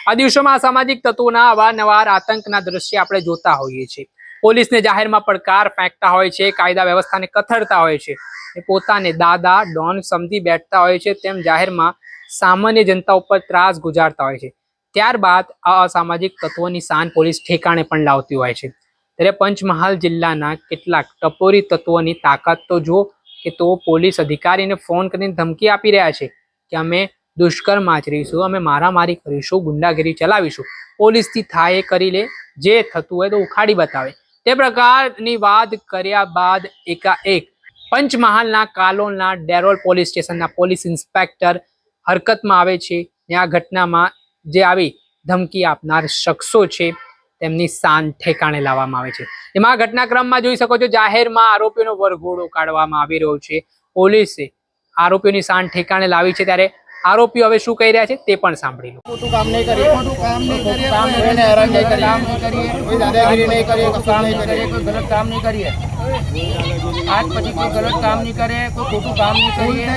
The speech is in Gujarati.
આ દિવસોમાં અસામાજિક તત્વોના અવારનવાર આતંકના દ્રશ્ય આપણે જોતા હોઈએ છીએ. પોલીસને જાહેરમાં પડકાર ફેંકતા હોય છે, કાયદા વ્યવસ્થાને કથળતા હોય છે એ પોતાને દાદા, ડોન સમજી બેઠતા હોય છે તેમ જાહેરમાં સામાન્ય જનતા ઉપર ત્રાસ ગુજારતા હોય છે. ત્યારબાદ આ અસામાજિક તત્વોની શાન પોલીસ ઠેકાણે પણ લાવતી હોય છે. ત્યારે પંચમહાલ જિલ્લાના કેટલાક ટપોરી તત્વોની તાકાત તો જો કે તો પોલીસ અધિકારીને ફોન કરીને ધમકી આપી રહ્યા છે કે અમે દુષ્કર્મ આચરીશું અમે મારામારી કરીશું, ગુંડાગીરી ચલાવીશું. પોલીસથી થાય એ કરી લે, જે થતું હોય તો ઉખાડી બતાવે. તે પ્રકારની વાત કર્યા બાદ એકાએક પંચમહાલના કાલોલના ડેરોલ પોલીસ સ્ટેશનના પોલીસ ઇન્સ્પેક્ટર હરકતમાં આવે છે. આ ઘટનામાં જે આવી ધમકી આપનાર શખ્સો છે, તેમની શાન ઠેકાણે લાવવામાં આવે છે. એમાં ઘટનાક્રમમાં જોઈ શકો છો, જાહેરમાં આરોપીનો વરઘોડો કાઢવામાં આવી રહ્યો છે. પોલીસે આરોપીઓની શાન ઠેકાણે લાવી છે ત્યારે આરોપીઓ હવે શું કહી રહ્યા છે તે પણ સાંભળી લો. ખોટું કામ નહીં કરીએ. ખોટું કામ નહીં કરીએ. કામ નહીં હેરાન નહીં કરીએ. કામ નહીં કરીએ કોઈ દાદાગીરી નહીં કરીએ. કશું નહીં કરીએ. કોઈ ગલત કામ નહીં કરીએ. આજ પછી કોઈ ગલત કામ નહીં કરે. કોઈ ખોટું કામ નહીં કરીએ.